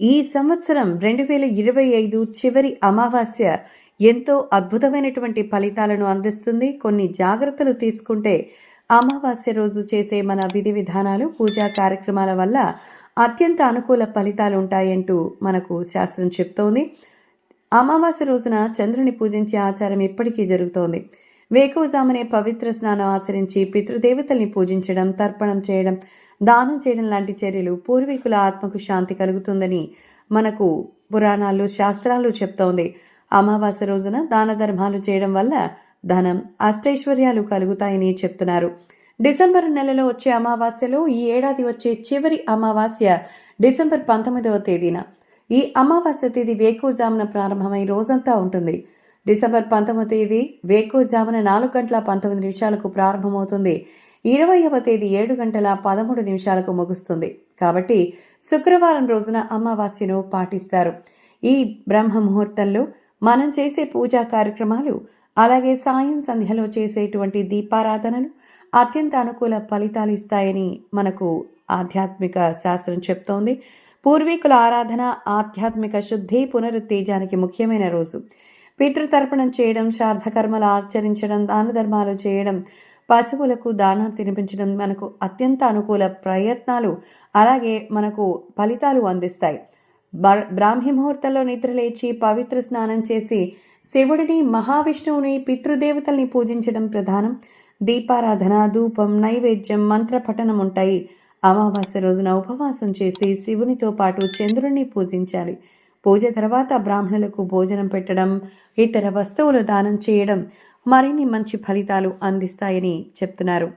ఈ సంవత్సరం రెండు వేల ఇరవై ఐదు చివరి అమావాస్య ఎంతో అద్భుతమైనటువంటి ఫలితాలను అందిస్తుంది. కొన్ని జాగ్రత్తలు తీసుకుంటే అమావాస్య రోజు చేసే మన విధి విధానాలు పూజా కార్యక్రమాల వల్ల అత్యంత అనుకూల ఫలితాలు ఉంటాయంటూ మనకు శాస్త్రం చెప్తోంది. అమావాస్య రోజున చంద్రుని పూజించే ఆచారం ఇప్పటికీ జరుగుతోంది. వేకువజామునే పవిత్ర స్నానం ఆచరించి పితృదేవతల్ని పూజించడం తర్పణం చేయడం దానం చేయడం లాంటి చర్యలు పూర్వీకుల ఆత్మకు శాంతి కలుగుతుందని మనకు పురాణాలు శాస్త్రాలు చెప్తోంది. అమావాస్య రోజున దాన ధర్మాలు చేయడం వల్ల ధనం అష్టైశ్వర్యాలు కలుగుతాయని చెప్తున్నారు. డిసెంబర్ నెలలో వచ్చే అమావాస్యలో ఈ ఏడాది వచ్చే చివరి అమావాస్య డిసెంబర్ పంతొమ్మిదవ తేదీన. ఈ అమావాస్య తేదీ వేకువజామున ప్రారంభమై రోజంతా ఉంటుంది. డిసెంబర్ పంతొమ్మిది తేదీ వేకువజామున నాలుగు గంటల పంతొమ్మిది నిమిషాలకు ప్రారంభమవుతుంది. ఇరవైవ తేదీ ఏడు గంటల పదమూడు నిమిషాలకు ముగుస్తుంది. కాబట్టి శుక్రవారం రోజున అమావాస్యను పాటిస్తారు. ఈ బ్రహ్మ ముహూర్తంలో మనం చేసే పూజా కార్యక్రమాలు అలాగే సాయం సంధ్యలో చేసేటువంటి దీపారాధనలు అత్యంత అనుకూల ఫలితాలు ఇస్తాయని మనకు ఆధ్యాత్మిక శాస్త్రం చెప్తోంది. పూర్వీకుల ఆరాధన ఆధ్యాత్మిక శుద్ధి పునరుత్తేజానికి ముఖ్యమైన రోజు. పితృతర్పణం చేయడం శార్థకర్మలు ఆచరించడం దాన ధర్మాలు చేయడం పశువులకు దానం తినిపించడం మనకు అత్యంత అనుకూల ప్రయత్నాలు. అలాగే మనకు ఫలితాలు అందిస్తాయి. బ్రాహ్మీ ముహూర్తంలో నిద్రలేచి పవిత్ర స్నానం చేసి శివుడిని మహావిష్ణువుని పితృదేవతల్ని పూజించడం ప్రధానం. దీపారాధన ధూపం నైవేద్యం మంత్రపఠనం ఉంటాయి. అమావాస్య రోజున ఉపవాసం చేసి శివునితో పాటు చంద్రుణ్ణి పూజించాలి. పూజ తర్వాత బ్రాహ్మణులకు భోజనం పెట్టడం ఇతర వస్తువులు దానం చేయడం మరిన్ని మంచి ఫలితాలు అందిస్తాయని చెప్తున్నారు.